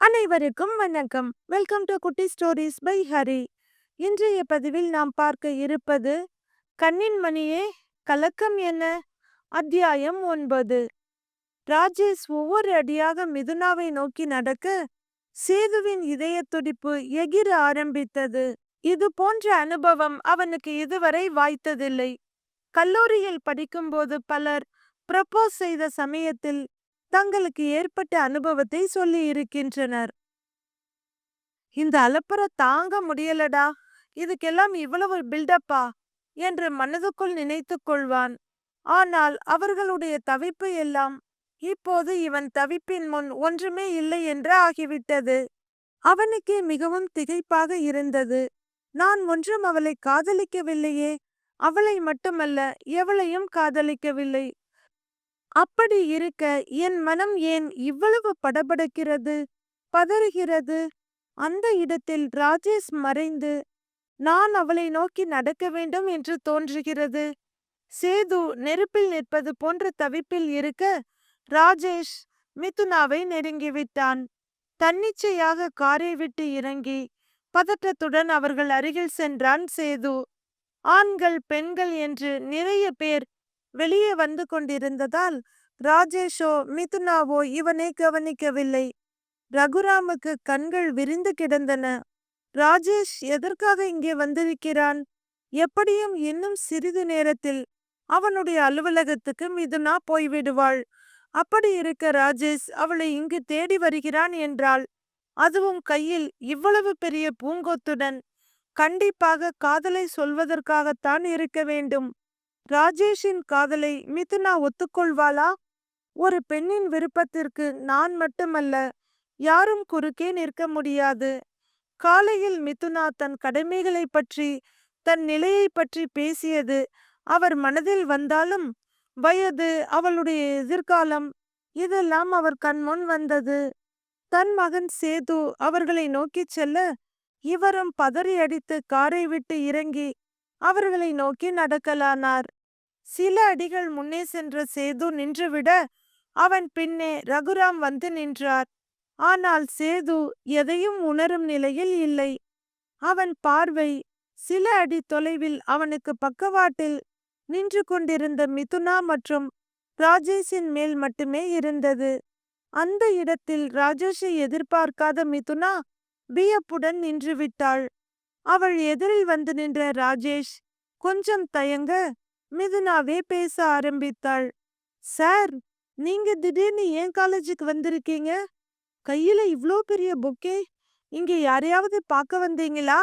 அனைவருக்கும் வணக்கம். Welcome to குட்டி ஸ்டோரிஸ் பை ஹரி இன்றைய பதிவில் நாம் பார்க்க இருப்பது கண்ணின் மணியே கலக்கம் என்ன அத்தியாயம் ஒன்பது. ராஜேஷ் ஒவ்வொரு அடியாக மிதுனாவை நோக்கி நடக்க சேதுவின் இதய துடிப்பு எகிர ஆரம்பித்தது. இது போன்ற அனுபவம் அவனுக்கு இதுவரை வாய்த்ததில்லை. கல்லூரியில் படிக்கும்போது பலர் ப்ரப்போஸ் செய்த சமயத்தில் தங்களுக்கு ஏற்பட்ட அனுபவத்தை சொல்லி இருக்கின்றனர். இந்த அலப்பற தாங்க முடியலடா. இதுக்கெல்லாம் இவ்வளவு பில்டப்பா என்று மனதுக்குள் நினைத்துக் கொள்வான். ஆனால் அவர்களுடைய தவிப்பு எல்லாம் இப்போது இவன் தவிப்பின் முன் ஒன்றுமே இல்லை என்று ஆகிவிட்டது. அவனுக்கே மிகவும் திகைப்பாக இருந்தது. நான் ஒன்றும் அவளை காதலிக்கவில்லையே. அவளை மட்டுமல்ல எவளையும் காதலிக்கவில்லை. அப்படி இருக்க என் மனம் ஏன் இவ்வளவு படபடக்கிறது? பதறுகிறது? அந்த இடத்தில் ராஜேஷ் மறைந்து நான் அவளை நோக்கி நடக்க வேண்டும் என்று தோன்றுகிறது. சேது நெருப்பில் நிற்பது போன்ற தவிப்பில் இருக்க ராஜேஷ் மிதுனாவை நெருங்கிவிட்டான். தன்னிச்சையாக காரை விட்டு இறங்கி பதற்றத்துடன் அவர்கள் அருகில் சென்றான் சேது. ஆண்கள் பெண்கள் என்று நிறைய பேர் வெளியே வந்து கொண்டிருந்ததால் ராஜேஷோ மிதுனாவோ இவனை கவனிக்கவில்லை. ரகுராமுக்கு கண்கள் விரிந்து கிடந்தன. ராஜேஷ் எதற்காக இங்கே வந்திருக்கிறான்? எப்படியும் இன்னும் சிறிது நேரத்தில் அவனுடைய அலுவலகத்துக்கு மிதுனா போய்விடுவாள். அப்படி இருக்க ராஜேஷ் அவளை இங்கு தேடி வருகிறான் என்றால் அதுவும் கையில் இவ்வளவு பெரிய பூங்கொத்துடன் கண்டிப்பாக காதலை சொல்வதற்காகத்தான் இருக்க வேண்டும். ராஜேஷின் காதலை மிதுனா ஒத்துக்கொள்வாளா? ஒரு பெண்ணின் விருப்பத்திற்கு நான் மட்டுமல்ல யாரும் குறுக்கே நிற்க முடியாது. காலையில் மிதுனா தன் கடமைகளை பற்றி தன் நிலையை பற்றி பேசியது அவர் மனதில் வந்தாலும் வயது அவளுடைய எதிர்காலம் இதெல்லாம் அவர் கண்முன் வந்தது. தன் மகன் சேது அவர்களை நோக்கிச் செல்ல இவரும் பதறி அடித்து காரை விட்டு இறங்கி அவர்களை நோக்கி நடக்கலானார். சில அடிகள் முன்னே சென்ற சேது நின்றுவிட அவன் பின்னே ரகுராம் வந்து நின்றார். ஆனால் சேது எதையும் உணரும் நிலையில் இல்லை. அவன் பார்வை சில அடி தொலைவில் அவனுக்கு பக்கவாட்டில் நின்று கொண்டிருந்த மிதுனா மற்றும் ராஜேஷின் மேல் மட்டுமே இருந்தது. அந்த இடத்தில் ராஜேஷை எதிர்பார்க்காத மிதுனா வியப்புடன் நின்றுவிட்டாள். அவள் எதிரில் வந்து நின்ற ராஜேஷ் கொஞ்சம் தயங்க மிதுனாவே பேச ஆரம்பித்தாள். சார் நீங்க திடீர்னு ஏன் காலேஜுக்கு வந்திருக்கீங்க? கையில இவ்ளோ பெரிய பொக்கே? இங்க யாரையாவது பார்க்க வந்தீங்களா?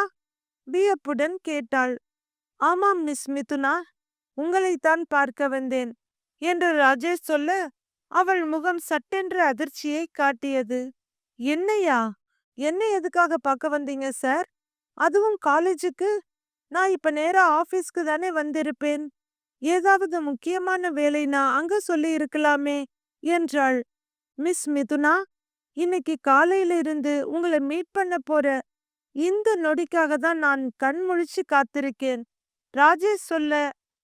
வியப்புடன் கேட்டாள். ஆமாம் மிஸ் மிதுனா உங்களைத்தான் பார்க்க வந்தேன் என்று ராஜேஷ் சொல்ல அவள் முகம் சட்டென்ற அதிர்ச்சியை காட்டியது. என்னையா? என்ன எதுக்காக பார்க்க வந்தீங்க சார்? அதுவும் காலேஜுக்கு? நான் இப்ப நேரா ஆபீஸ்க்கு தானே வந்திருப்பேன். ஏதாவது முக்கியமான வேலை நான் அங்க சொல்லி இருக்கலாமே! என்றாள். மிஸ் மிதுனா இன்னைக்கு காலையில இருந்து உங்களை மீட் பண்ண போற இந்த நொடிக்காக தான் நான் கண் முழிச்சு காத்திருக்கேன். ராஜேஷ் சொல்ல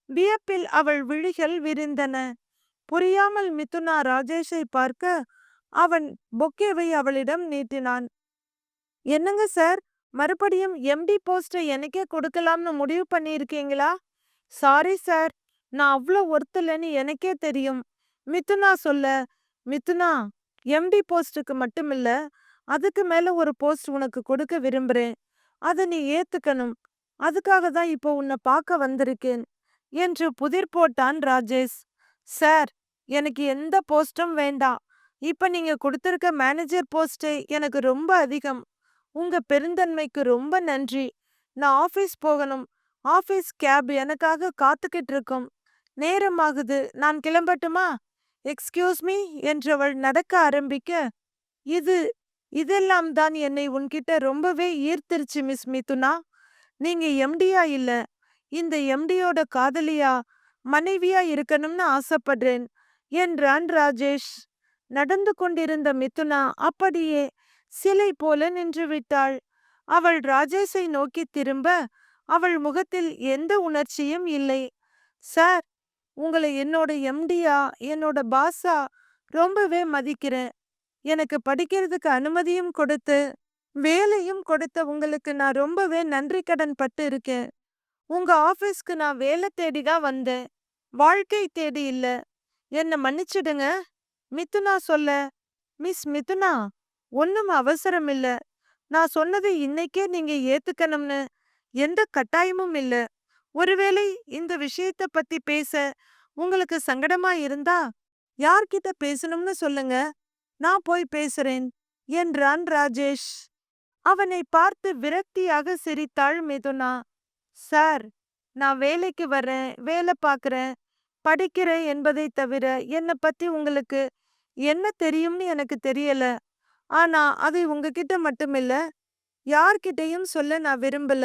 வியப்பில் அவள் விழிகள் விரிந்தன. புரியாமல் மிதுனா ராஜேஷை பார்க்க அவன் பொக்கேவை அவளிடம் நீட்டினான். என்னங்க சார் மறுபடியும் எம்டி போஸ்டை எனக்கே கொடுக்கலாம்னு முடிவு பண்ணியிருக்கீங்களா? சாரி சார் நான் அவ்வளோ ஒருத்தலன்னு எனக்கே தெரியும். மிதுனா சொல்ல மிதுனா எம்டி போஸ்டுக்கு மட்டுமில்ல அதுக்கு மேல ஒரு போஸ்ட் உனக்கு கொடுக்க விரும்புறேன். அதை நீ ஏத்துக்கணும். அதுக்காக தான் இப்போ உன்னை பார்க்க வந்திருக்கேன். என்று புதிர் போட்டான் ராஜேஷ். சார் எனக்கு எந்த போஸ்டும் வேண்டாம். இப்ப நீங்க கொடுத்துருக்க மேனேஜர் போஸ்ட்டே எனக்கு ரொம்ப அதிகம். உங்க பெருந்தன்மைக்கு ரொம்ப நன்றி. நான் ஆஃபீஸ் போகணும். ஆஃபீஸ் கேப் எனக்காக காத்துக்கிட்டு இருக்கும். நேரமாகுது. நான் கிளம்பட்டுமா? எக்ஸ்கியூஸ் மீ என்றவள் நடக்க ஆரம்பிக்க இது இதெல்லாம் தான் என்னை உன்கிட்ட ரொம்பவே ஈர்த்திருச்சு மிஸ் மிதுனா. நீங்க எம்டியா இல்ல. இந்த எம்டியோட காதலியா மனைவியா இருக்கணும்னு ஆசைப்படுறேன். என்றான் ராஜேஷ். நடந்து கொண்டிருந்த மிதுனா அப்படியே சிலை போல நின்று விட்டாள். அவள் ராஜேஷை நோக்கி திரும்ப அவள் முகத்தில் எந்த உணர்ச்சியும் இல்லை. சார் உங்களை என்னோட எம்டியா என்னோட பாஸா ரொம்பவே மதிக்கிறேன். எனக்கு படிக்கிறதுக்கு அனுமதியும் கொடுத்து வேலையும் கொடுத்த உங்களுக்கு நான் ரொம்பவே நன்றி கடன் பட்டு இருக்கேன். உங்க ஆஃபீஸ்க்கு நான் வேலை தேடி தான் வந்தேன். வாழ்க்கை தேடி இல்ல. என்ன மன்னிச்சிடுங்க. மிதுனா சொல்ல மிஸ் மிதுனா ஒன்னும் அவசரம் இல்ல. நான் சொன்னதை இன்னைக்கே நீங்க ஏத்துக்கணும்னு. எந்த கட்டாயமும் இல்ல. ஒருவேளை இந்த விஷயத்த பத்தி பேச உங்களுக்கு சங்கடமா இருந்தா யார்கிட்ட பேசணும்னு சொல்லுங்க. நான் போய் பேசுறேன் என்றான் ராஜேஷ். அவனை பார்த்து விரக்தியாக சிரித்தாள் மிதுனா. சார் நான் வேலைக்கு வரேன் வேலை பார்க்குறேன் படிக்கிறேன் என்பதை தவிர என்னை பத்தி உங்களுக்கு என்ன தெரியும்னு எனக்கு தெரியல. ஆனா அது உங்ககிட்ட மட்டுமில்ல. யார்கிட்டயும் சொல்ல நான் விரும்பல.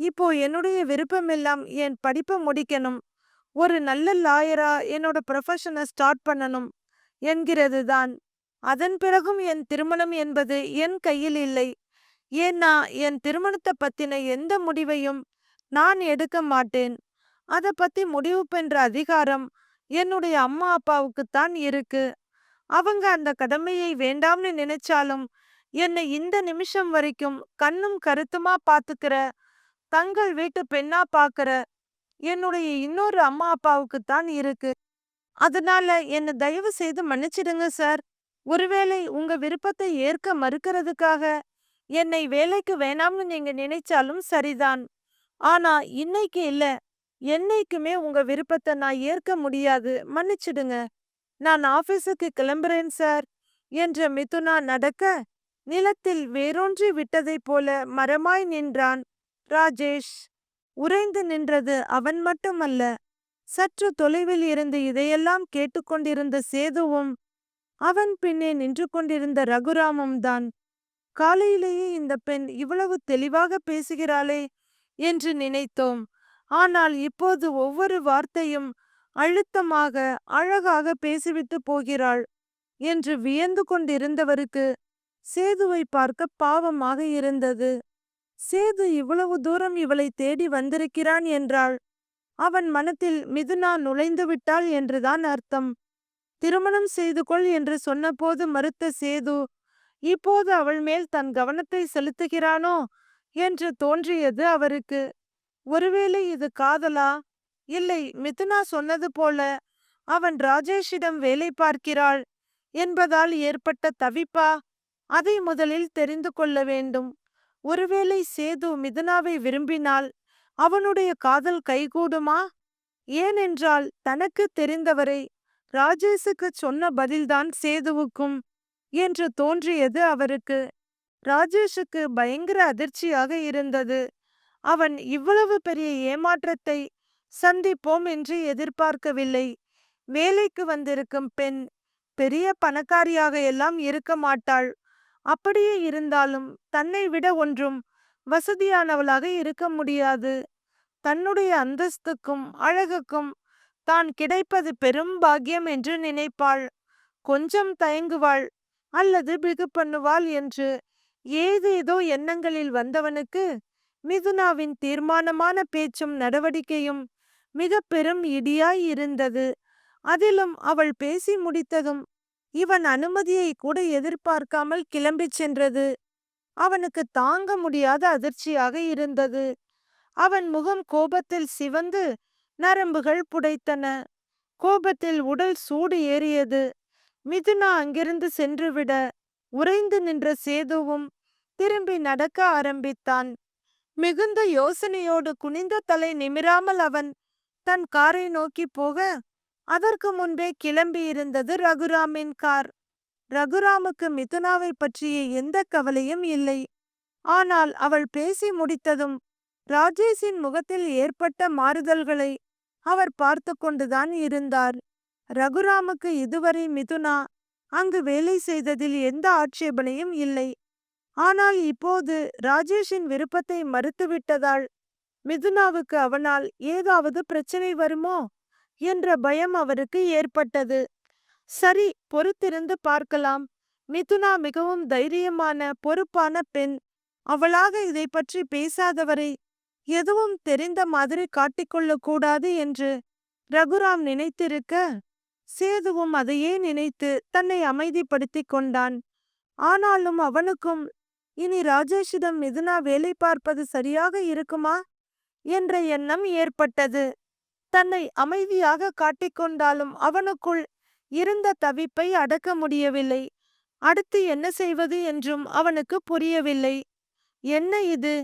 இப்போ என்னுடைய விருப்பம் எல்லாம் என் படிப்பை முடிக்கணும். ஒரு நல்ல லாயரா என்னோட ப்ரொஃபஷனை ஸ்டார்ட் பண்ணணும் என்கிறது தான் அதன் பிறகும் என் திருமணம் என்பது என் கையில் இல்லை. ஏன்னா என் திருமணத்தை பத்தின எந்த முடிவையும் நான் எடுக்க மாட்டேன். அதை பத்தி முடிவு பெற்ற அதிகாரம் என்னுடைய அம்மா அப்பாவுக்குத்தான் இருக்கு. அவங்க அந்த கடமையை வேண்டாம்னு நினைச்சாலும் என்னை இந்த நிமிஷம் வரைக்கும் கண்ணும் கருத்துமா பாத்துக்கிற தங்கள் வீட்டு பெண்ணா பாக்குற என்னுடைய இன்னொரு அம்மா அப்பாவுக்கு தான் இருக்கு. அதனால என்ன தயவு செய்து மன்னிச்சிடுங்க சார் ஒருவேளை உங்க விருப்பத்தை ஏற்க மறுக்கிறதுக்காக என்னை வேலைக்கு வேணாம்னு நீங்க நினைச்சாலும் சரிதான். ஆனா இன்னைக்கு இல்ல. என்னைக்குமே உங்க விருப்பத்தை நான் ஏற்க முடியாது. மன்னிச்சிடுங்க. நான் ஆபீஸுக்கு கிளம்புறேன் சார் என்ற மிதுனா நடக்க நிலத்தில் வேரூன்றி விட்டதைப் போல மரமாய் நின்றான். ராஜேஷ். உறைந்து நின்றது அவன் மட்டுமல்ல. சற்று தொலைவில் இருந்து இதையெல்லாம் கேட்டுக்கொண்டிருந்த சேதுவும் அவன் பின்னே நின்று கொண்டிருந்த ரகுராமும் தான் காலையிலேயே இந்த பெண் இவ்வளவு தெளிவாக பேசுகிறாளே என்று நினைத்தோம். ஆனால் இப்போது ஒவ்வொரு வார்த்தையும் அழுத்தமாக அழகாக பேசிவிட்டு போகிறாள் என்று வியந்து கொண்டிருந்தவருக்கு சேதுவை பார்க்க பாவமாக இருந்தது. சேது இவ்வளவு தூரம் இவளை தேடி வந்திருக்கிறான் என்றாள். அவன் மனத்தில் மிதுனா நுழைந்து விட்டாள் என்றுதான் அர்த்தம். திருமணம் செய்து கொள் என்று சொன்னபோது மறுத்த சேது இப்போது அவள் மேல் தன் கவனத்தை செலுத்துகிறானோ என்று தோன்றியது அவருக்கு. ஒருவேளை இது காதலா? இல்லை மிதுனா சொன்னது போல அவன் ராஜேஷிடம் வேலை பார்க்கிறாள் என்பதால் ஏற்பட்ட தவிப்பா? அதை முதலில் தெரிந்து கொள்ள வேண்டும். ஒருவேளை சேது மிதுனாவை விரும்பினால் அவனுடைய காதல் கைகூடுமா? ஏனென்றால் தனக்கு தெரிந்தவரை ராஜேஷுக்கு சொன்ன பதில்தான் சேதுவுக்கும் என்று தோன்றியது அவருக்கு. ராஜேஷுக்கு பயங்கர அதிர்ச்சியாக இருந்தது. அவன் இவ்வளவு பெரிய ஏமாற்றத்தை சந்திப்போம் என்று எதிர்பார்க்கவில்லை. வேலைக்கு வந்திருக்கும் பெண் பெரிய பணக்காரியாக எல்லாம் இருக்க மாட்டாள். அப்படியே இருந்தாலும் தன்னை விட ஒன்றும் வசதியானவளாக இருக்க முடியாது. தன்னுடைய அந்தஸ்துக்கும் அழகுக்கும் தான் கிடைப்பது பெரும் பாக்கியம் என்று நினைப்பாள். கொஞ்சம் தயங்குவாள் அல்லது பிகு பண்ணுவாள் என்று ஏதேதோ எண்ணங்களில் வந்தவனுக்கு மிதுனாவின் தீர்மானமான பேச்சும் நடவடிக்கையும் மிக பெரும் இடியாய் இருந்தது. அதிலும் அவள் பேசி முடித்ததும் இவன் அனுமதியை கூட எதிர்பார்க்காமல் கிளம்பிச் சென்றது. அவனுக்கு தாங்க முடியாத அதிர்ச்சியாக இருந்தது. அவன் முகம் கோபத்தில் சிவந்து நரம்புகள் புடைத்தன. கோபத்தில் உடல் சூடு ஏறியது. மிதுனா அங்கிருந்து சென்றுவிட உறைந்து நின்ற சேதுவும் திரும்பி நடக்க ஆரம்பித்தான். மிகுந்த யோசனையோடு குனிந்த தலை நிமிராமல் அவன் தன் காரை நோக்கி போக அதற்கு முன்பே கிளம்பியிருந்தது ரகுராமின் கார். ரகுராமுக்கு மிதுனாவை பற்றிய எந்த கவலையும் இல்லை. ஆனால் அவள் பேசி முடித்ததும் ராஜேஷின் முகத்தில் ஏற்பட்ட மாறுதல்களை அவர் பார்த்து கொண்டுதான் இருந்தார். ரகுராமுக்கு இதுவரை மிதுனா அங்கு வேலை செய்ததில் எந்த ஆட்சேபனையும் இல்லை. ஆனால் இப்போது ராஜேஷின் விருப்பத்தை மறுத்துவிட்டதால் மிதுனாவுக்கு அவனால் ஏதாவது பிரச்சனை வருமோ? என்ற பயம் அவருக்கு ஏற்பட்டது. சரி பொறுத்திருந்து பார்க்கலாம். மிதுனா மிகவும் தைரியமான பொறுப்பான பெண். அவளாக இதை பற்றி பேசாதவரை எதுவும் தெரிந்த மாதிரி காட்டிக்கொள்ள கூடாது என்று ரகுராம் நினைத்திருக்க சேதுவும் அதையே நினைத்து தன்னை அமைதிப்படுத்திக் கொண்டான். ஆனாலும் அவனுக்கும் இனி ராஜேஷிடம் மிதுனா வேலை பார்ப்பது சரியாக இருக்குமா? என்ற எண்ணம் ஏற்பட்டது. தன்னை அமைதியாக காட்டிக்கொண்டாலும் அவனுக்குள் இருந்த தவிப்பை அடக்க முடியவில்லை. அடுத்து என்ன செய்வது என்றும் அவனுக்கு புரியவில்லை. என்ன இது?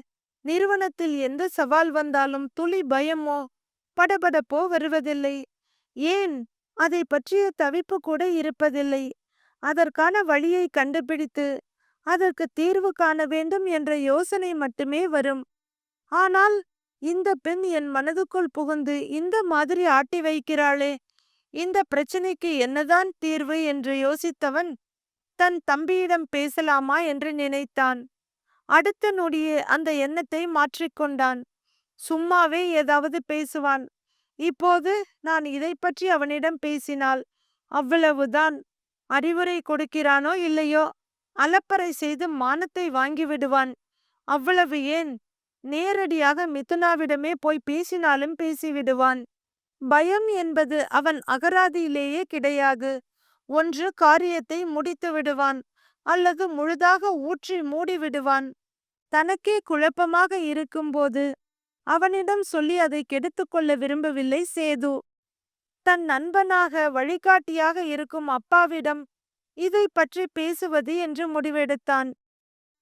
நிறுவனத்தில் எந்த சவால் வந்தாலும் துளி பயமோ? படபடப்போ வருவதில்லை. ஏன்? அதை பற்றிய தவிப்பு கூட இருப்பதில்லை. அதற்கான வழியை கண்டுபிடித்து அதற்கு தீர்வு காண வேண்டும் என்ற யோசனை மட்டுமே வரும். ஆனால் இந்த பெண் என் மனதுக்குள் புகுந்து இந்த மாதிரி ஆட்டி வைக்கிறாளே இந்த பிரச்சனைக்கு என்னதான் தீர்வு என்று யோசித்தவன் தன் தம்பியிடம் பேசலாமா என்று நினைத்தான். அடுத்த நொடியே அந்த எண்ணத்தை மாற்றிக்கொண்டான். சும்மாவே ஏதாவது பேசுவான். இப்போது நான் இதை பற்றி அவனிடம் பேசினால் அவ்வளவுதான். அறிவுரை கொடுக்கிறானோ இல்லையோ? அலப்பறை செய்து மானத்தை வாங்கிவிடுவான் அவ்வளவு ஏன்? நேரடியாக மிதுனாவிடமே போய் பேசினாலும் பேசிவிடுவான். பயம் என்பது அவன் அகராதியிலேயே கிடையாது. ஒன்று காரியத்தை முடித்து விடுவான் அல்லது முழுதாக ஊற்றி மூடி விடுவான் தனக்கே குழப்பமாக இருக்கும்போது அவனிடம் சொல்லி அதை கெடுத்துக்கொள்ள விரும்பவில்லை சேது. தன் நண்பனாக வழிகாட்டியாக இருக்கும் அப்பாவிடம் இதை பற்றி பேசுவது என்று முடிவெடுத்தான்.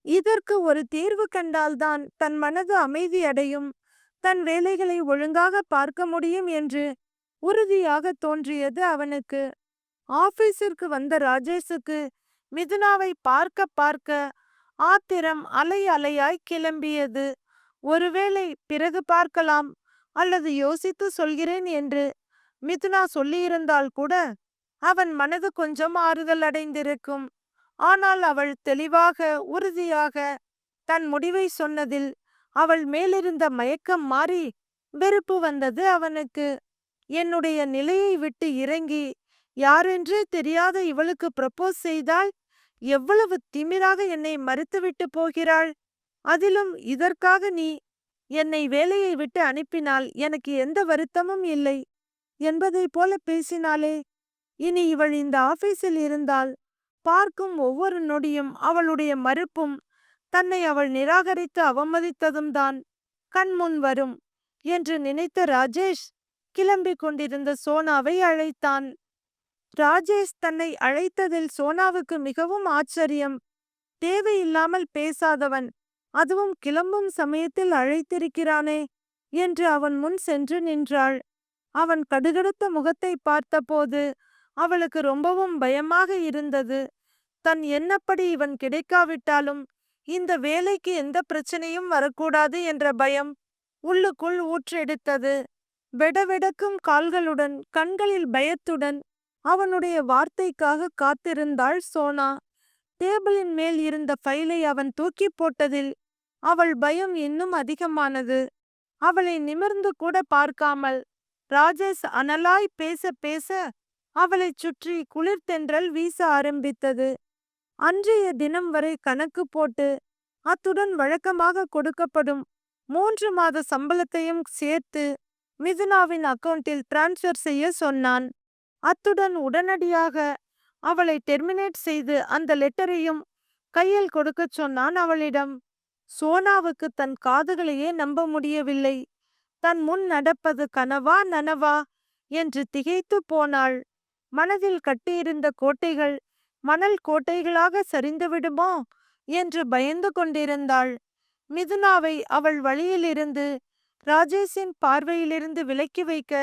இதற்கு ஒரு தீர்வு கண்டால்தான் தன் மனது அமைதியடையும் தன் வேலைகளை ஒழுங்காக பார்க்க முடியும் என்று உறுதியாக தோன்றியது அவனுக்கு. ஆபீஸிற்கு வந்த ராஜேஷுக்கு மிதுனாவை பார்க்க பார்க்க ஆத்திரம் அலை அலையாய் கிளம்பியது. ஒருவேளை பிறகு பார்க்கலாம் அல்லது யோசித்து சொல்கிறேன் என்று மிதுனா சொல்லியிருந்தால் கூட அவன் மனது கொஞ்சம் ஆறுதல் அடைந்திருக்கும். ஆனால் அவள் தெளிவாக உறுதியாக தன் முடிவை சொன்னதில் அவள் மேலிருந்த மயக்கம் மாறி வெறுப்பு வந்தது அவனுக்கு. என்னுடைய நிலையை விட்டு இறங்கி யாரென்றே தெரியாத இவளுக்கு ப்ரப்போஸ் செய்தால் எவ்வளவு திமிராக என்னை மறுத்துவிட்டு போகிறாள்? அதிலும் இதற்காக நீ என்னை வேலையை விட்டு அனுப்பினால் எனக்கு எந்த வருத்தமும் இல்லை என்பதைப் போல பேசினாளே. இனி இவள் இந்த ஆபீஸில் இருந்தால் பார்க்கும் ஒவ்வொரு நொடியும் அவளுடைய மறுப்பும் தன்னை அவள் நிராகரித்து அவமதித்ததும் தான் கண்முன் வரும் என்று நினைத்த ராஜேஷ் கிளம்பிக் கொண்டிருந்த சோனாவை அழைத்தான். ராஜேஷ் தன்னை அழைத்ததில் சோனாவுக்கு மிகவும் ஆச்சரியம். தேவையில்லாமல் பேசாதவன் அதுவும் கிளம்பும் சமயத்தில் அழைத்திருக்கிறானே என்று அவன் முன் சென்று நின்றாள். அவன் கடுகடுத்த முகத்தை பார்த்தபோது அவளுக்கு ரொம்பவும் பயமாக இருந்தது. தன் எண்ணப்படி இவன் கிடைக்காவிட்டாலும் இந்த வேலைக்கு எந்த பிரச்சனையும் வரக்கூடாது என்ற பயம் உள்ளுக்குள் ஊற்றெடுத்தது. வெடவெடக்கும் கால்களுடன் கண்களில் பயத்துடன் அவனுடைய வார்த்தைக்காக காத்திருந்தாள் சோனா. டேபிளின் மேல் இருந்த ஃபைலை அவன் தூக்கி போட்டதில் அவள் பயம் இன்னும் அதிகமானது. அவளை நிமிர்ந்து கூட பார்க்காமல் ராஜேஷ் அனலாய் பேச பேச அவளைச் சுற்றி குளிர்தென்றல் வீச ஆரம்பித்தது. அன்றைய தினம் வரை கணக்கு போட்டு அத்துடன் வழக்கமாக கொடுக்கப்படும் மூன்று மாத சம்பளத்தையும் சேர்த்து மிதுனாவின் அக்கவுண்டில் டிரான்ஸ்ஃபர் செய்ய சொன்னான். அத்துடன் உடனடியாக அவளை டெர்மினேட் செய்து அந்த லெட்டரையும் கையில் கொடுக்கச் சொன்னான் அவளிடம். சோனாவுக்கு தன் காதுகளையே நம்ப முடியவில்லை. தன் முன் நடப்பது கனவா நனவா? என்று திகைத்து போனாள். மனதில் கட்டியிருந்த கோட்டைகள் மணல் கோட்டைகளாக சரிந்துவிடுமோ என்று பயந்து கொண்டிருந்தாள். மிதுனாவை அவள் வழியிலிருந்து ராஜேஷின் பார்வையிலிருந்து விலக்கி வைக்க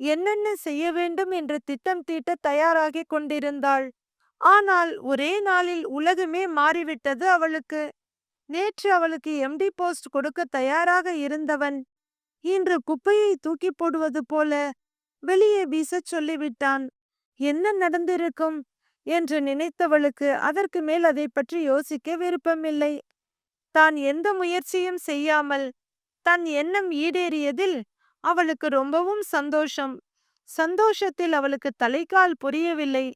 என்னென்ன செய்ய வேண்டும் என்று திட்டம் தீட்ட தயாராகிக் கொண்டிருந்தாள். ஆனால் ஒரே நாளில் உலகமே மாறிவிட்டது அவளுக்கு. நேற்று அவளுக்கு எம்டி போஸ்ட் கொடுக்க தயாராக இருந்தவன். இன்று குப்பையை தூக்கி போடுவது போல வெளியே வீசச் சொல்லிவிட்டான். என்ன நடந்திருக்கும்? என்று நினைத்தவளுக்கு அதற்கு மேல் அதை பற்றி யோசிக்க விருப்பமில்லை. தான் எந்த முயற்சியும் செய்யாமல் தன் எண்ணம் ஈடேறியதில் அவளுக்கு ரொம்பவும் சந்தோஷம். சந்தோஷத்தில் அவளுக்கு தலைக்கால் புரியவில்லை.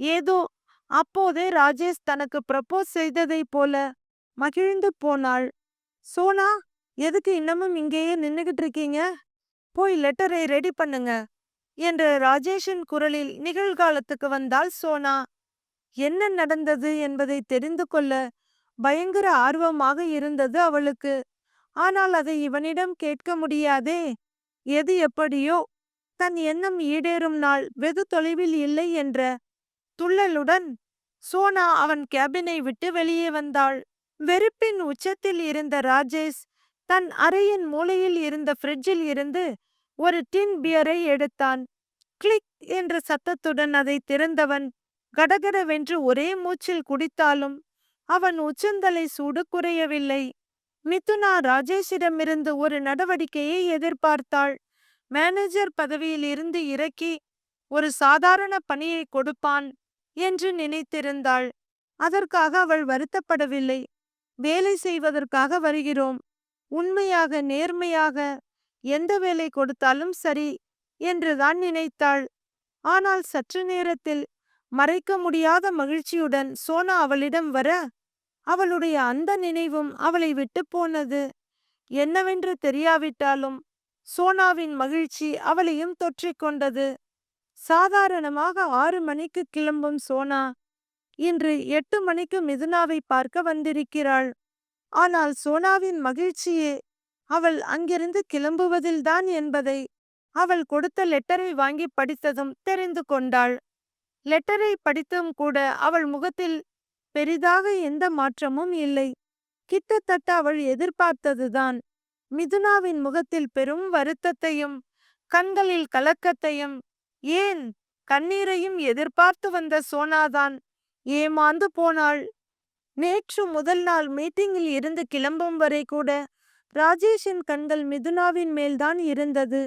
ஏதோ அப்போதே ராஜேஷ் தனக்கு ப்ரப்போஸ் செய்ததைப் போல மகிழ்ந்து போனாள். சோனா எதுக்கு இன்னமும் இங்கேயே நின்னுகிட்டு இருக்கீங்க? போய் லெட்டரை ரெடி பண்ணுங்க. என்ற ராஜேஷின் குரலில் நிகழ்காலத்துக்கு வந்தாள் சோனா என்ன நடந்தது என்பதை தெரிந்து கொள்ள பயங்கர ஆர்வமாக இருந்தது அவளுக்கு. ஆனால் அதை இவனிடம் கேட்க முடியாதே. எது எப்படியோ தன் எண்ணம் ஈடேறும் நாள் வெகு தொலைவில் இல்லை என்ற துள்ளலுடன் சோனா அவன் கேபினை விட்டு வெளியே வந்தாள். வெறுப்பின் உச்சத்தில் இருந்த ராஜேஷ் தன் அறையின் மூலையில் இருந்த ஃப்ரிட்ஜில் இருந்து ஒரு டின் பியரை எடுத்தான். கிளிக் என்ற சத்தத்துடன் அதை திறந்தவன் கடகடவென்று ஒரே மூச்சில் குடித்தாலும் அவன் உச்சந்தலை சூடு குறையவில்லை. மிதுனா ராஜேஷிடமிருந்து ஒரு நடவடிக்கையை எதிர்பார்த்தாள். மேனேஜர் பதவியில் இருந்து இறக்கி ஒரு சாதாரண பணியை கொடுப்பான் என்று நினைத்திருந்தாள். அதற்காக அவள் வருத்தப்படவில்லை. வேலை செய்வதற்காக வருகிறோம். உண்மையாக நேர்மையாக எந்த வேலை கொடுத்தாலும் சரி என்றுதான் நினைத்தாள். ஆனால் சற்று நேரத்தில் மறைக்க முடியாத மகிழ்ச்சியுடன் சோனா அவளிடம் வர அவளுடைய அந்த நினைவும் அவளை விட்டு போனது. என்னவென்று தெரியாவிட்டாலும் சோனாவின் மகிழ்ச்சி அவளையும் தொற்றிக்கொண்டது சாதாரணமாக ஆறு மணிக்கு கிளம்பும் சோனா இன்று எட்டு மணிக்கு மிதுனாவை பார்க்க வந்திருக்கிறாள். ஆனால் சோனாவின் மகிழ்ச்சியே அவள் அங்கிருந்து கிளம்புவதில்தான் என்பதை அவள் கொடுத்த லெட்டரை வாங்கி படித்ததும் தெரிந்து கொண்டாள். லெட்டரை படித்தும் கூட அவள் முகத்தில் பெரிதாக எந்த மாற்றமும் இல்லை. கிட்டத்தட்ட அவள் எதிர்பார்த்ததுதான். மிதுனாவின் முகத்தில் பெரும் வருத்தத்தையும் கண்களில் கலக்கத்தையும் ஏன் கண்ணீரையும் எதிர்பார்த்து வந்த சோனாதான் ஏமாந்து போனாள். நேற்று முதல் நாள் மீட்டிங்கில் இருந்து கிளம்பும் வரை கூட ராஜேஷின் கண்கள் மிதுனாவின் மேல்தான் இருந்தது.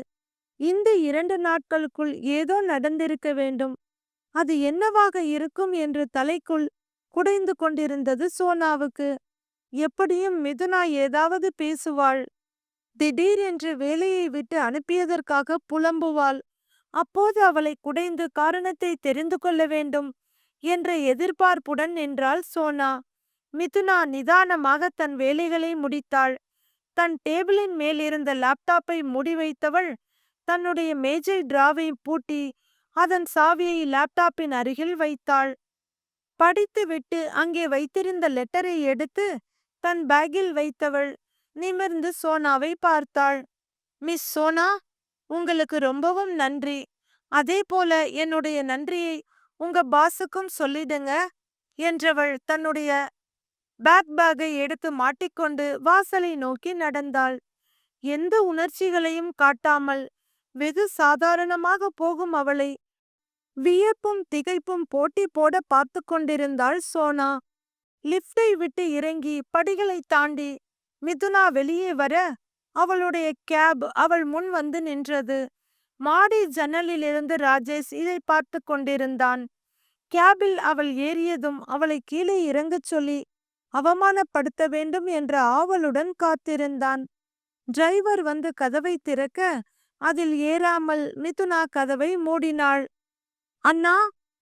இந்த இரண்டு நாட்களுக்குள் ஏதோ நடந்திருக்க வேண்டும். அது என்னவாக இருக்கும் என்று தலைக்குள் குடைந்து கொண்டிருந்தது சோனாவுக்கு. எப்படியும் மிதுனா ஏதாவது பேசுவாள். திடீரென்று வேலையை விட்டு அனுப்பியதற்காக புலம்புவாள். அப்போது அவளை குடைந்து காரணத்தை தெரிந்து கொள்ள வேண்டும் என்ற எதிர்பார்ப்புடன் நின்றாள் சோனா. மிதுனா நிதானமாக தன் வேலைகளை முடித்தாள். தன் டேபிளின் மேல் இருந்த லேப்டாப்பை மூடி வைத்தவள் தன்னுடைய மேஜை டிராவை பூட்டி அதன் சாவியை லேப்டாப்பின் அருகில் வைத்தாள். படித்துவிட்டு அங்கே வைத்திருந்த லெட்டரை எடுத்து தன் பேக்கில் வைத்தவள் நிமிர்ந்து சோனாவை பார்த்தாள். மிஸ் சோனா உங்களுக்கு ரொம்பவும் நன்றி. அதே போல என்னுடைய நன்றியை உங்க பாஸுக்கும் சொல்லிடுங்க என்றவள் தன்னுடைய பேக் பேக்கை எடுத்து மாட்டிக்கொண்டு வாசலை நோக்கி நடந்தாள். எந்த உணர்ச்சிகளையும் காட்டாமல் வெகு சாதாரணமாக போகும் அவளை வியப்பும் திகைப்பும் போட்டி போட பார்த்து கொண்டிருந்தாள் சோனா. லிப்டை விட்டு இறங்கி படிகளை தாண்டி மிதுனா வெளியே வர அவளுடைய கேப் அவள் முன் வந்து நின்றது. மாடி ஜன்னலிலிருந்து ராஜேஷ் இதை பார்த்து கொண்டிருந்தான். கேபில் அவள் ஏறியதும் அவளை கீழே இறங்கச் சொல்லி அவமானப்படுத்த வேண்டும் என்ற ஆவலுடன் காத்திருந்தான். டிரைவர் வந்து கதவை திறக்க அதில் ஏறாமல் மிதுனா கதவை மூடினாள். அண்ணா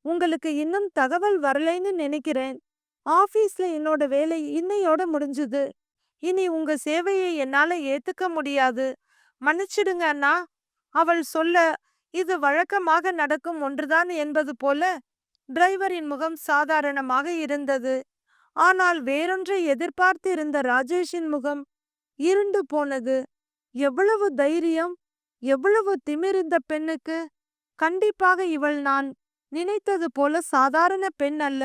உங்களுக்கு இன்னும் தகவல் வரலைன்னு நினைக்கிறேன். ஆபீஸ்ல என்னோட வேலை இன்னையோட முடிஞ்சுது. இனி உங்க சேவையை என்னால ஏத்துக்க முடியாது. மன்னிச்சிடுங்க அண்ணா. அவள் சொல்ல இது வழக்கமாக நடக்கும் ஒன்றுதான் என்பது போல டிரைவரின் முகம் சாதாரணமாக இருந்தது. ஆனால் வேறொன்றை எதிர்பார்த்து இருந்த ராஜேஷின் முகம் இருண்டு போனது. எவ்வளவு தைரியம் எவ்வளவு திமிருந்த பெண்ணுக்கு. கண்டிப்பாக இவள் நான் நினைத்தது போல சாதாரண பெண் அல்ல.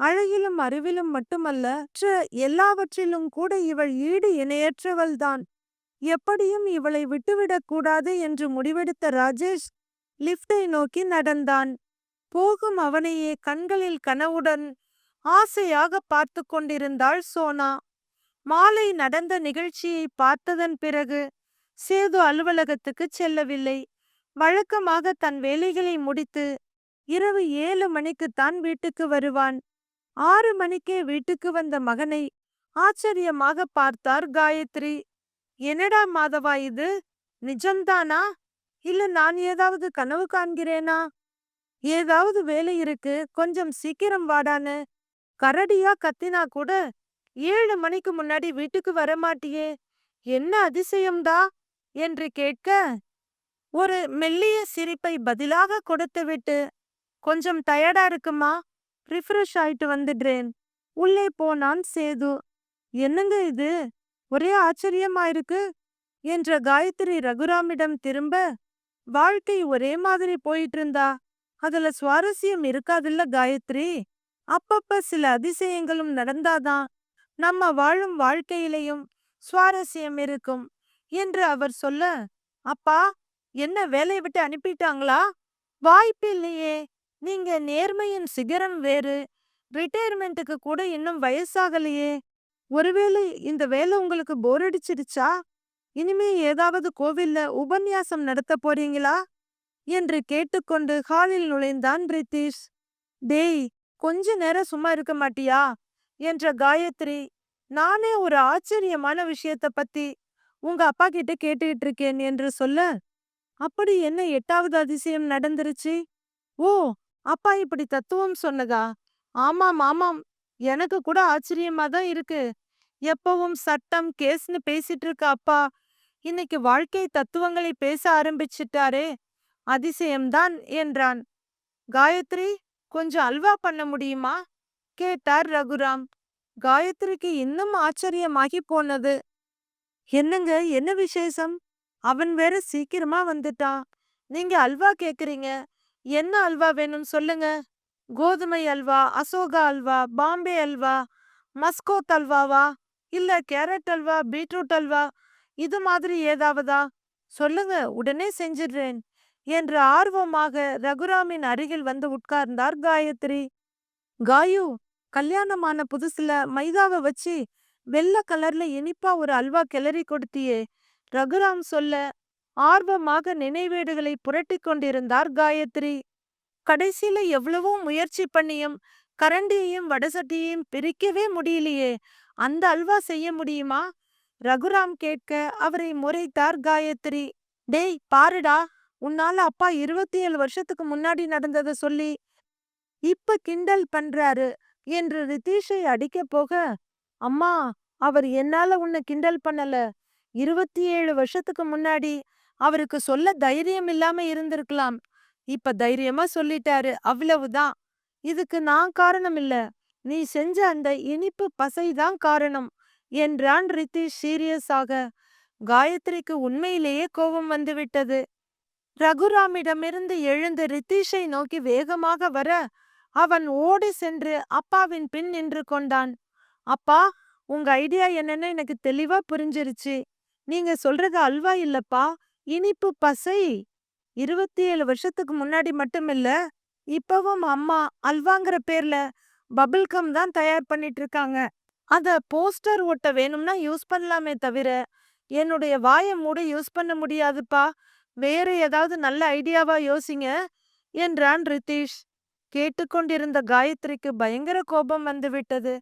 அழகிலும் அறிவிலும் மட்டுமல்ல எல்லாவற்றிலும் கூட இவள் ஈடு இணையற்றவள்தான் எப்படியும் இவளை விட்டுவிடக் கூடாது என்று முடிவெடுத்த ராஜேஷ் லிப்டை நோக்கி நடந்தான். போகும் அவனையே கண்களில் கனவுடன் ஆசையாக பார்த்து கொண்டிருந்தாள் சோனா. மாலை நடந்த நிகழ்ச்சியை பார்த்ததன் பிறகு சேது அலுவலகத்துக்கு செல்லவில்லை. வழக்கமாக தன் வேலைகளை முடித்து இரவு ஏழு மணிக்குத்தான் வீட்டுக்கு வருவான். ஆறு மணிக்கே வீட்டுக்கு வந்த மகனை ஆச்சரியமாக பார்த்தார் காயத்ரி. என்னடா மாதவா இது? நிஜம்தானா? இல்ல நான் ஏதாவது கனவு காண்கிறேனா? ஏதாவது வேலை இருக்கு? கொஞ்சம் சீக்கிரம் வாடான்னு கரடியா கத்தினா கூட ஏழு மணிக்கு முன்னாடி வீட்டுக்கு வரமாட்டியே என்ன அதிசயம்தா என்று கேட்க ஒரு மெல்லிய சிரிப்பை பதிலாக கொடுத்துவிட்டு கொஞ்சம் டயர்டா இருக்குமா? ரிஃப்ரெஷ் ஆயிட்டு வந்துடுறேன். உள்ளே போனான் சேது. என்னங்க இது? ஒரே ஆச்சரியமாயிருக்கு. என்ற காயத்ரி ரகுராமிடம் திரும்ப வாழ்க்கை ஒரே மாதிரி போயிட்டு இருந்தா அதுல சுவாரஸ்யம் இருக்காதுல்ல காயத்ரி? அப்பப்ப சில அதிசயங்களும் நடந்தாதான் நம்ம வாழும் வாழ்க்கையிலையும் சுவாரஸ்யம் இருக்கும் என்று அவர் சொல்ல அப்பா என்ன வேலையை விட்டு அனுப்பிட்டாங்களா? வாய்ப்பு இல்லையே நீங்க நேர்மையின் சிகரம் வேறு. ரிட்டையர்மெண்ட்டுக்கு கூட இன்னும் வயசாகலையே. ஒருவேளை இந்த வேலை உங்களுக்கு போர் அடிச்சிருச்சா இனிமே ஏதாவது கோவில்ல உபன்யாசம் நடத்த போறீங்களா? என்று கேட்டுக்கொண்டு ஹாலில் நுழைந்தான் ரித்தீஷ். டேய் கொஞ்ச நேரம் சும்மா இருக்க மாட்டியா? என்ற காயத்ரி நானே ஒரு ஆச்சரியமான விஷயத்த பத்தி உங்க அப்பா கிட்ட கேட்டுக்கிட்டு இருக்கேன் என்று சொல்ல அப்படி என்ன எட்டாவது அதிசயம் நடந்துருச்சு? ஓ அப்பா இப்படி தத்துவம் சொன்னதா? ஆமாம் ஆமாம். எனக்கு கூட ஆச்சரியமா தான் இருக்கு. எப்பவும் சட்டம் கேஸ்னு பேசிட்டு இருக்க அப்பா இன்னைக்கு வாழ்க்கை தத்துவங்களை பேச ஆரம்பிச்சிட்டாரே. அதிசயம்தான் என்றான். காயத்ரி கொஞ்சம் அல்வா பண்ண முடியுமா? கேட்டார் ரகுராம். காயத்ரிக்கு இன்னும் ஆச்சரியமாகி போனது. என்னங்க என்ன விசேஷம்? அவன் வேற சீக்கிரமா வந்துட்டான் நீங்க அல்வா கேக்குறீங்க. என்ன அல்வா வேணும் சொல்லுங்க. கோதுமை அல்வா அசோகா அல்வா பாம்பே அல்வா மஸ்கோத் அல்வாவா இல்ல கேரட் அல்வா பீட்ரூட் அல்வா இது மாதிரி ஏதாவதா? சொல்லுங்க உடனே செஞ்சிடுறேன் என்று ஆர்வமாக ரகுராமின் அருகில் வந்து உட்கார்ந்தார் காயத்ரி. காயு கல்யாணமான புதுசுல மைதாவை வச்சு வெள்ளை கலர்ல இனிப்பா ஒரு அல்வா கிளறி கொடுத்தியே ரகுராம் சொல்ல ஆர்வமாக நினைவேடுகளை புரட்டி கொண்டிருந்தார் காயத்ரி. கடைசியில எவ்வளவோ முயற்சி பண்ணியும் கரண்டியையும் வடசட்டியையும் பிரிக்கவே முடியலையே. அந்த அல்வா செய்ய முடியுமா ரகுராம் கேட்க அவரை முறைத்தார் காயத்ரி. டேய் பாருடா! உன்னால அப்பா இருபத்தி ஏழு வருஷத்துக்கு முன்னாடி நடந்தத சொல்லி இப்ப கிண்டல் பண்றாரு என்று ரிதீஷை அடிக்க போக அம்மா அவர் என்னால உன்னை கிண்டல் பண்ணல. இருபத்தி ஏழு வருஷத்துக்கு முன்னாடி அவருக்கு சொல்ல தைரியம் இல்லாம இருந்திருக்கலாம். இப்ப தைரியமா சொல்லிட்டாரு. அவ்வளவுதான். இதுக்கு நான் காரணம் இல்ல. நீ செஞ்ச அந்த இனிப்பு பசைதான் காரணம் என்றான் ரித்தீஷ் சீரியஸாக. காயத்ரிக்கு உண்மையிலேயே கோபம் வந்துவிட்டது. ரகுராமிடமிருந்து எழுந்து ரித்தீஷை நோக்கி வேகமாக வர அவன் ஓடி சென்று அப்பாவின் பின் நின்று கொண்டான். அப்பா உங்க ஐடியா என்னன்னு எனக்கு தெளிவா புரிஞ்சிருச்சு. நீங்க சொல்றது அல்வா இல்லப்பா. இனிப்பு பசை. இருபத்தி ஏழு வருஷத்துக்கு முன்னாடி மட்டும் இல்ல இப்பவும் அம்மா அல்வாங்கிற பேர்ல பபிள்கம் தான் தயார் பண்ணிட்டு இருக்காங்க அத போஸ்டர் ஒட்ட வேணும்னா யூஸ் பண்ணலாமே தவிர என்னுடைய வாயை மூட யூஸ் பண்ண முடியாதுப்பா. வேற ஏதாவது நல்ல ஐடியாவா யோசிங்க என்றான் ரித்தீஷ் கேட்டுக்கொண்டிருந்த காயத்ரிக்கு பயங்கர கோபம் வந்துவிட்டது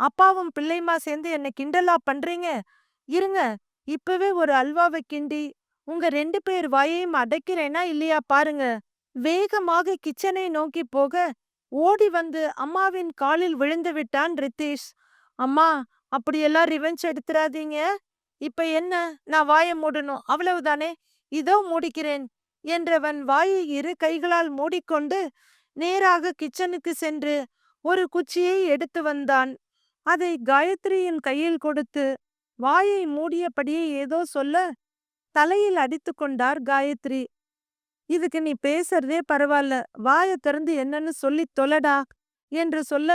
அப்பாவும் பிள்ளைமா சேர்ந்து என்னை கிண்டலா பண்றீங்க? இருங்க இப்பவே ஒரு அல்வாவை கிண்டி உங்க ரெண்டு பேர் வாயையும் அடைக்கிறேனா இல்லையா பாருங்க. வேகமாக கிச்சனை நோக்கி போக ஓடி வந்து அம்மாவின் காலில் விழுந்து விட்டான் ரித்தீஷ் அம்மா அப்படியெல்லாம் ரிவெஞ்ச் எடுத்துடாதீங்க இப்ப என்ன? நான் வாயை மூடணும். அவ்வளவுதானே? இதோ மூடிக்கிறேன் என்றவன் வாயை இரு கைகளால் மூடிக்கொண்டு நேராக கிச்சனுக்கு சென்று ஒரு குச்சியை எடுத்து வந்தான். அதை காயத்ரியின் கையில் கொடுத்து வாயை மூடியபடியே ஏதோ சொல்ல தலையில் அடித்து கொண்டார் காயத்ரி. இதுக்கு நீ பேசுறதே பரவாயில்ல வாயை திறந்து என்னன்னு சொல்லி தொலடா என்று சொல்ல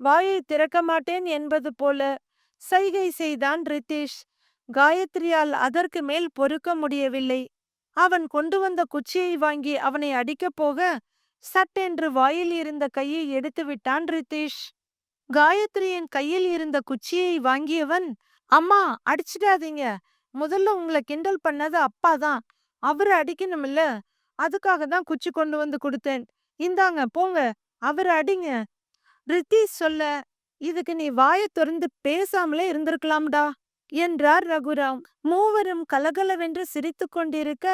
வாயை திறக்க மாட்டேன் என்பது போல சைகை செய்தான் ரித்தேஷ். காயத்ரியால் அதற்கு மேல் பொறுக்க முடியவில்லை. அவன் கொண்டு வந்த குச்சியை வாங்கி அவனை அடிக்கப் போக சட்டென்று வாயில் இருந்த கையை எடுத்து விட்டான் ரித்தீஷ். காயத்ரியின் கையில் இருந்த குச்சியை வாங்கியவன் அம்மா அடிச்சிடாதீங்க. முதல்ல உங்களை கிண்டல் பண்ணது அப்பா தான். அவரை அடிக்கணும்ல. அதுக்காக தான் குச்சி கொண்டு வந்து கொடுத்தேன். இந்தாங்க போங்க. அவர் அடிங்க. ரித்தீஷ் சொல்ல இதுக்கு நீ வாயை திறந்து பேசாமலே இருந்திருக்கலாம்டா என்றார் ரகுராம். மூவரும் கலகலவென்று சிரித்து கொண்டிருக்க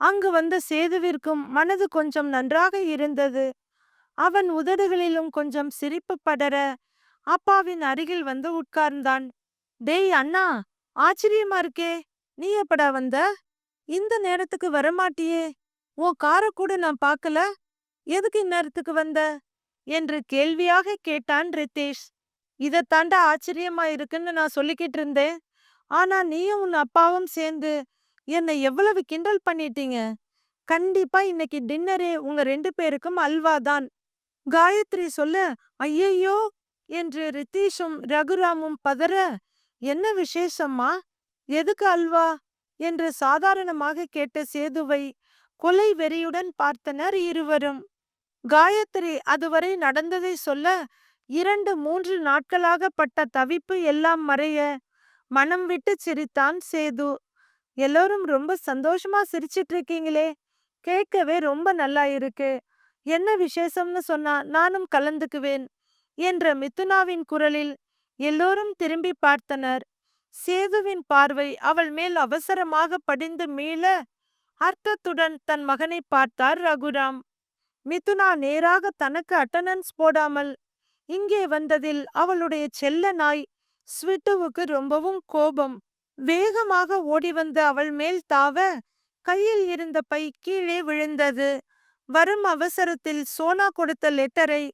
அங்கு வந்த சேதுவிற்கும் மனது கொஞ்சம் நன்றாக இருந்தது. அவன் உதடுகளிலும் கொஞ்சம் சிரிப்பு படர அப்பாவின் அருகில் வந்து உட்கார்ந்தான். டேய் அண்ணா ஆச்சரியமா இருக்கே நீ எப்படா வந்த? இந்த நேரத்துக்கு வரமாட்டியே உன் கார கூட நான் பார்க்கல எதுக்கு இந்நேரத்துக்கு வந்த? என்று கேள்வியாக கேட்டான் ரித்தேஷ். இதை தாண்டா ஆச்சரியமா இருக்குன்னு நான் சொல்லிக்கிட்டு இருந்தேன். ஆனா நீயும் உன் அப்பாவும் சேர்ந்து என்னை எவ்வளவு கிண்டல் பண்ணிட்டீங்க? கண்டிப்பா இன்னைக்கு டின்னரே உங்க ரெண்டு பேருக்கும் அல்வா தான். காயத்ரி சொல்ல ஐயையோ! என்று ரித்தீஷும் ரகுராமும் பதற என்ன விசேஷம்மா? எதுக்கு அல்வா? என்று சாதாரணமாக கேட்ட சேதுவை கொலை வெறியுடன் பார்த்தனர் இருவரும். காயத்ரி அதுவரை நடந்ததை சொல்ல இரண்டு மூன்று நாட்களாக பட்ட தவிப்பு எல்லாம் மறைய மனம் விட்டு சிரித்தான் சேது. எல்லோரும் ரொம்ப சந்தோஷமா சிரிச்சிட்டு இருக்கீங்களே. கேட்கவே ரொம்ப நல்லா இருக்கு. என்ன விசேஷம்னு சொன்னா நானும் கலந்துக்குவேன் என்ற மிதுனாவின் குரலில் எல்லோரும் திரும்பி பார்த்தனர். சேதுவின் பார்வை அவள் மேல் அவசரமாக படிந்து மீள அர்த்தத்துடன் தன் மகனை பார்த்தார் ரகுராம். மிதுனா நேராக தனக்கு அட்டனன்ஸ் போடாமல் இங்கே வந்ததில் அவளுடைய செல்ல நாய் ஸ்விட்டுவுக்கு ரொம்பவும் கோபம். வேகமாக ஓடி வந்து அவள் மேல் தாவ கையில் இருந்த பை கீழே விழுந்தது. வரும் அவசரத்தில் சோனா கொடுத்த லெட்டரை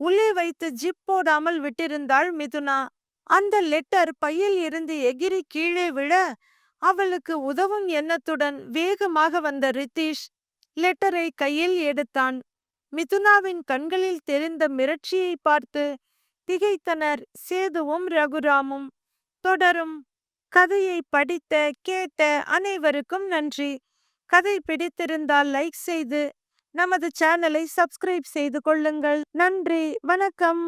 உள்ளே வைத்து ஜிப் போடாமல் விட்டிருந்தாள் மிதுனா. அந்த லெட்டர் பையில் இருந்து எகிரி கீழே விழ அவளுக்கு உதவும் எண்ணத்துடன் வேகமாக வந்த ரித்தீஷ் லெட்டரை கையில் எடுத்தான். மிதுனாவின் கண்களில் தெரிந்த மிரட்சியை பார்த்து திகைத்தனர். சேதுவும் ரகுராமும் தொடரும். கதையை படித்த கேட்ட அனைவருக்கும் நன்றி. கதை பிடித்திருந்தால் லைக் செய்து நமது சேனலை சப்ஸ்கிரைப் செய்து கொள்ளுங்கள். நன்றி. வணக்கம்.